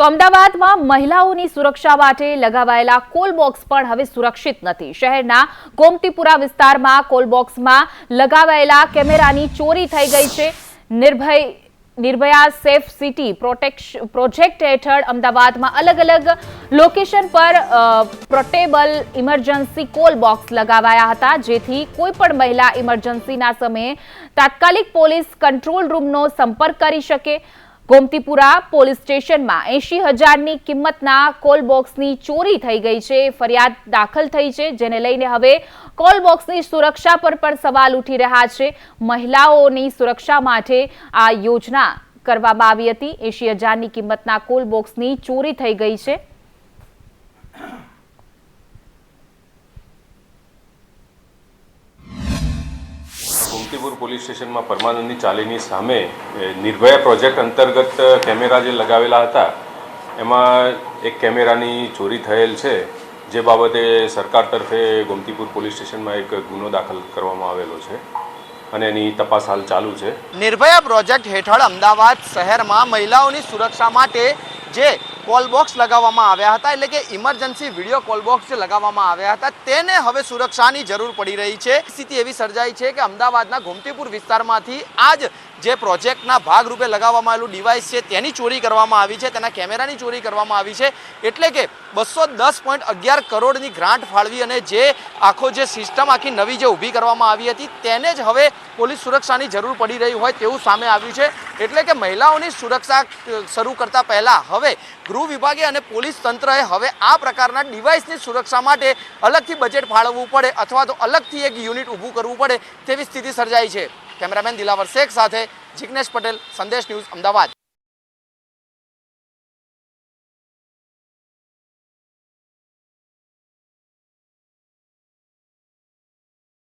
તો અમદાવાદમાં મહિલાઓની સુરક્ષા માટે લગાવાયેલા કોલ બોક્સ પણ હવે સુરક્ષિત નથી. શહેરના ગોમતીપુરા વિસ્તારમાં કોલ બોક્સમાં લગાવાયેલા કેમેરાની ચોરી થઈ ગઈ છે. નિર્ભય, નિર્ભયા સેફ સિટી પ્રોટેક્શ, પ્રોજેક્ટ હેઠળ અમદાવાદમાં અલગ અલગ લોકેશન પર પ્રોટેબલ ઇમરજન્સી કોલ બોક્સ લગાવાયા હતા. જેથી કોઈ પણ મહિલા ઇમરજન્સીના સમયે તાત્કાલિક પોલીસ કંટ્રોલ રૂમનો સંપર્ક કરી શકે. ગોમતીપુરા પોલીસ સ્ટેશનમાં એંશી હજારની કિંમતના કોલ બોક્સની ચોરી થઈ ગઈ છે, ફરિયાદ દાખલ થઈ છે, જેને લઈને હવે કોલ બોક્સની સુરક્ષા પર પણ સવાલ ઉઠી રહ્યા છે. મહિલાઓની સુરક્ષા માટે આ યોજના કરવામાં આવી હતી. એંશી હજારની કિંમતના કોલ બોક્સની ચોરી થઈ ગઈ છે. ગોમતીપુર પોલીસ સ્ટેશનમાં પરમાનંદની ચાલીની સામે નિર્ભયા પ્રોજેક્ટ અંતર્ગત કેમેરા જે લગાવેલા હતા, એમાં એક કેમેરાની ચોરી થયેલ છે, જે બાબતે સરકાર તરફે ગોમતીપુર પોલીસ સ્ટેશનમાં એક ગુનો દાખલ કરવામાં આવેલો છે અને એની તપાસ હાલ ચાલુ છે. નિર્ભયા પ્રોજેક્ટ હેઠળ અમદાવાદ શહેરમાં મહિલાઓની સુરક્ષા માટે જે કોલ બોક્સ લગાવવામાં આવ્યા હતા, એટલે કે ઇમરજન્સી વીડિયો કોલ બોક્સ જે લગાવવામાં આવ્યા હતા, તેને હવે સુરક્ષાની જરૂર પડી રહી છે. સ્થિતિ એવી સર્જાઈ છે કે અમદાવાદના ગોમતીપુર વિસ્તારમાંથી આ જ પ્રોજેક્ટના ભાગરૂપે લગાવવામાં આવેલું ડિવાઇસ છે, તેની ચોરી કરવામાં આવી છે, તેના કેમેરાની ચોરી કરવામાં આવી છે. એટલે કે બસો દસ પોઈન્ટ અગિયાર કરોડની ગ્રાન્ટ ફાળવી અને જે આખો જે સિસ્ટમ આખી નવી જે ઊભી કરવામાં આવી હતી, તેને જ હવે પોલીસ સુરક્ષાની જરૂર પડી રહી હોય તેવું સામે આવ્યું છે. એટલે કે મહિલાઓની સુરક્ષા શરૂ કરતા પહેલાં હવે ગૃહ વિભાગે અને પોલીસ તંત્રએ હવે આ પ્રકારના ડિવાઇસની સુરક્ષા માટે અલગથી બજેટ ફાળવવું પડે અથવા તો અલગથી એક યુનિટ ઊભું કરવું પડે તેવી સ્થિતિ સર્જાઈ છે. કેમેરામેન દિલાવર શેખ સાથે જિગ્નેશ પટેલ સંદેશ ન્યૂઝ અમદાવાદ.